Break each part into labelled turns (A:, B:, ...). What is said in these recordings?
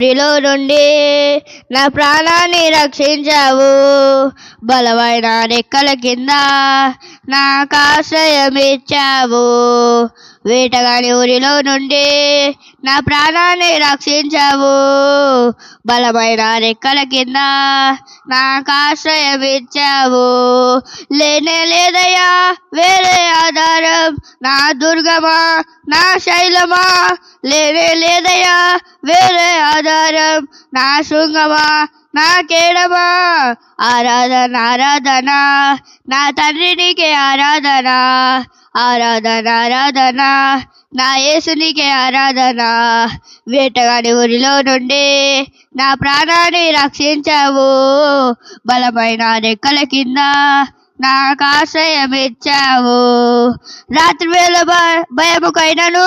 A: ఊరిలో నుండి నా ప్రాణాన్ని రక్షించావు. బలమైన రెక్కల కింద నా ఆశ్రయం ఇచ్చావు వేటగాని ఊరిలో నుండి నా ప్రాణాన్ని రక్షించావు. బలమైన రెక్కల కింద నా ఆశ్రయం ఇచ్చావు లేనే లేదయ్యా వేరే ఆధారం. నా దుర్గమా నా శైలమా? లేనే లేదయ్యా వేరే ఆధారం. నా శృంగమా? నా కేడమా ఆరాధన ఆరాధన. నా తండ్రినికి ఆరాధన. ఆరాధన ఆరాధన. నా యేసునికి ఆరాధన. వేటగాడి ఊరిలో నుండి నా ప్రాణాన్ని రక్షించావు. బలమైన రెక్కల కింద నాకు ఆశ్రయం ఇచ్చావు రాత్రి వేళ భ- భయముకైనను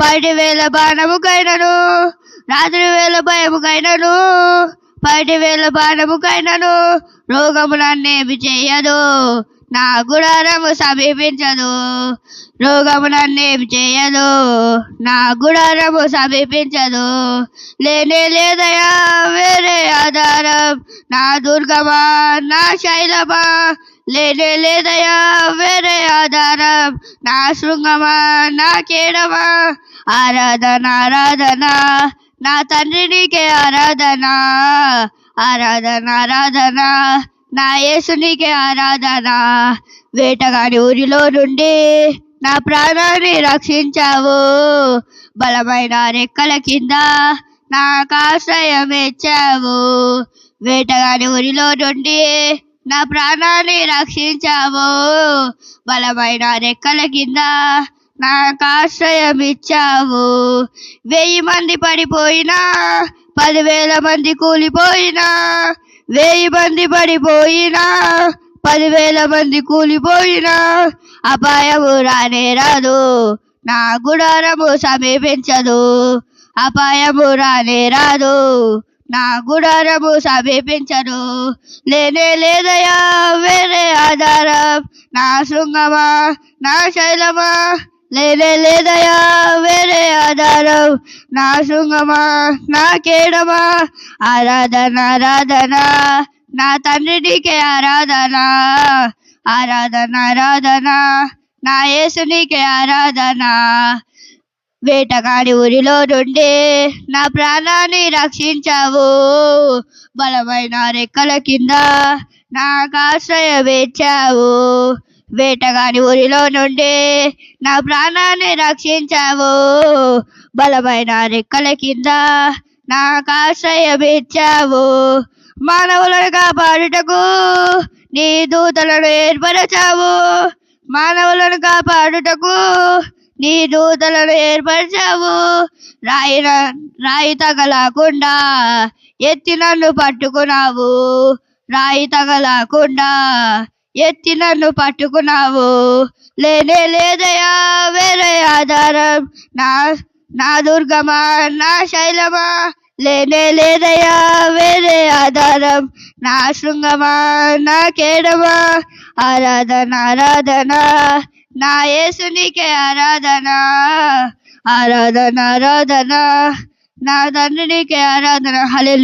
A: పది వేల బాణముకైనను రాత్రి వేళ భయముకైనను పది వేల బాణముకైనను రోగము నన్నేమి చేయదు. నా గుడారము సమీపించదు. రోగము నన్నేమి చేయదు. నా గుడారము సమీపించదు. లేనే లేదయా వేరే ఆధారం. నా దుర్గమా నా శైలమా? లేనే లేదయా వేరే ఆధారం. నా శృంగమా నా కేడమా? ఆరాధన ఆరాధన. నా తండ్రినికే ఆరాధన ఆరాధన ఆరాధన. నా యేసునికే ఆరాధన. వేటగాడి ఊరిలో నుండి నా ప్రాణాన్ని రక్షించావు. బలమైన రెక్కల కింద నాకు ఆశ్రయం ఇచ్చావు. వేటగాడి ఊరిలో నుండి నా ప్రాణాన్ని రక్షించావు. బలమైన రెక్కల కింద నాకు ఆశ్రయం వెయ్యి మంది పడిపోయినా పదివేల మంది కూలిపోయినా వెయ్యి మంది పడిపోయినా పదివేల మంది కూలిపోయినా అపాయము రానే రాదు నా గుడారము సమీపించదు. అపాయము రానే రాదు నా గుడారము సమీపించదు. లేనే లేదయా వేరే ఆధారం నా శృంగమా నా శైలమా లేనే లేదయా వేరే ఆధారం. నా శృంగమా నా కేడమా? ఆరాధన ఆరాధన. నా తండ్రినికే ఆరాధన. ఆరాధన ఆరాధన. నా యేసునికే ఆరాధన. వేటగాడి ఊరిలో నుండి నా ప్రాణాన్ని రక్షించావు. బలమైన రెక్కల కింద నాకు ఆశ్రయం ఇచ్చావు వేటగాని ఊరిలో నుండి నా ప్రాణాన్ని రక్షించావు. బలమైన రెక్కల కింద నాకు ఆశ్రయం ఇచ్చావు మానవులను కాపాడుటకు నీ దూతలను ఏర్పరచావు. మానవులను కాపాడుటకు నీ దూతలను ఏర్పరచావు. రాయి రాయి తగలకుండా ఎత్తి నన్ను పట్టుకున్నావు. రాయి తగలకుండా ఎత్తి నన్ను పట్టుకున్నావు. లేనే లేదయా వేరే ఆధారం? నా నా దుర్గమా నా శైలమా? లేనే లేదయా వేరే ఆధారం? నా శృంగమా నా కేడమా ఆరాధన ఆరాధన నా యేసునికే ఆరాధన. ఆరాధన ఆరాధన నా తండ్రినికే ఆరాధన. హలే